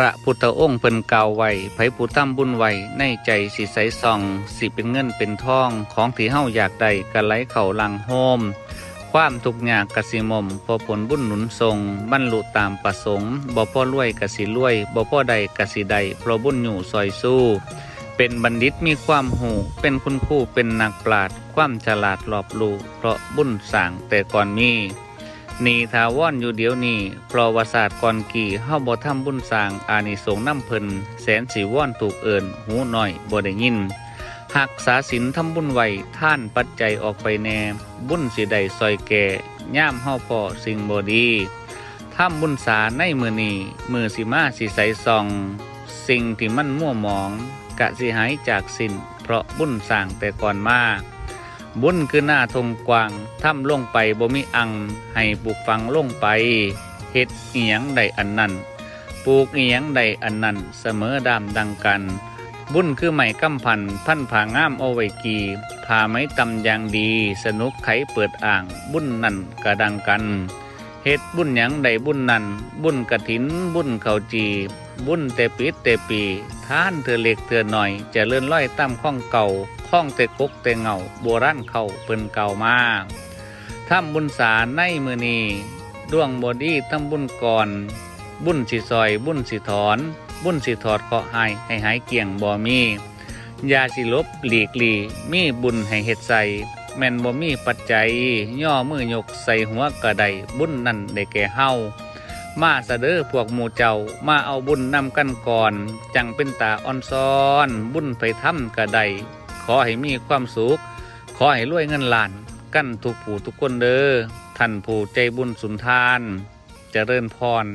ระพุทธองค์เพิ่นกล่าวไว้ไผผู้ทำบุญไว้ในใจสิใสส่อง สิเป็นเงินเป็นทองของที่เฮาอยากได้ก็ไหลเข้าหลังโฮม ความทุกข์ยากกสิมมพอผลบุญหนุนทรงบรรลุตามประสงค์บ่พ่อรวยกสิรวยบ่พ่อใดกสิใดเพราะบุญอยู่ซอยสู้ เป็นบัณฑิตมีความหูเป็นคุณครูเป็นนักปราชญ์ความฉลาดรอบรู้เพราะบุญสร้างแต่ก่อนมี นีทาวอนอยู่เดี๋ยวนี้เพราะวาศาสตร์ก่อนกี่เฮาบ่ทำบุญสร้างอานิสงส์น้ำเพิ่นแสนสีว่อนถูกเอิญหูหน่อยบ่ได้ยินหักษาศีลทำบุญไว้ท่านปัจจัยออกไปแน่ บุญสิได้ซอยแก่ย่ามเฮาพอสิ่งบ่ดีทำบุญสาในมือนี้มือสิมาสิใสส่อง สิ่งที่มันมั่วหมอง กะสิหายจากสินเพราะบุญสร้างแต่ก่อนมาก บุญคือหน้าทงกวางถ้ำลงไปบ่มีอัง ให้ปลูกฝังลงไปเฮ็ดเอียงใดอันนั้น ปลูกเอียงใดอันนั้นเสมอดามดังกัน บุญคือไหมกำพันพันผางามเอาไว้กีผ่าไม้ตำอย่างดี สนุกไขเปิดอ่าง บุญนั่นกระดังกัน เฮ็ดบุญหยังใดบุญนั่นบุญกระถิน บุญเขาจี บุญแต่ปิดแต่ปีท่านเธอเล็กเธอหน่อยจะเลื่อนล่อยตั้มข้องเก่าข้องแต่กกแต่เงาโบราณเข้าเปิ้นเก่ามากทำบุญสาในมือนีดวงบอดี้ทำบุญก่อน บุญสิซอย บุญสิถอน บุญสิถอดเคาะห์หายให้หายเกี่ยงบ่มียาสิลบหลีกลีมีบุญให้เฮ็ดใส่ แม่นบ่มีปัจจัย ย่อมือยกใส่หัวกระไดบุญนั่นได้แก่เฮามาเสะเด้อพวกหมู่เจ้ามาเอาบุญนำกันก่อน จังเป็นตาอ่อนซ้อน บุญไปทำกระไดขอให้มีความสุข ขอให้รวยเงินล้าน กันทุกผู้ทุกคนเด้อท่านผู้ใจบุญสุนทานเจริญพร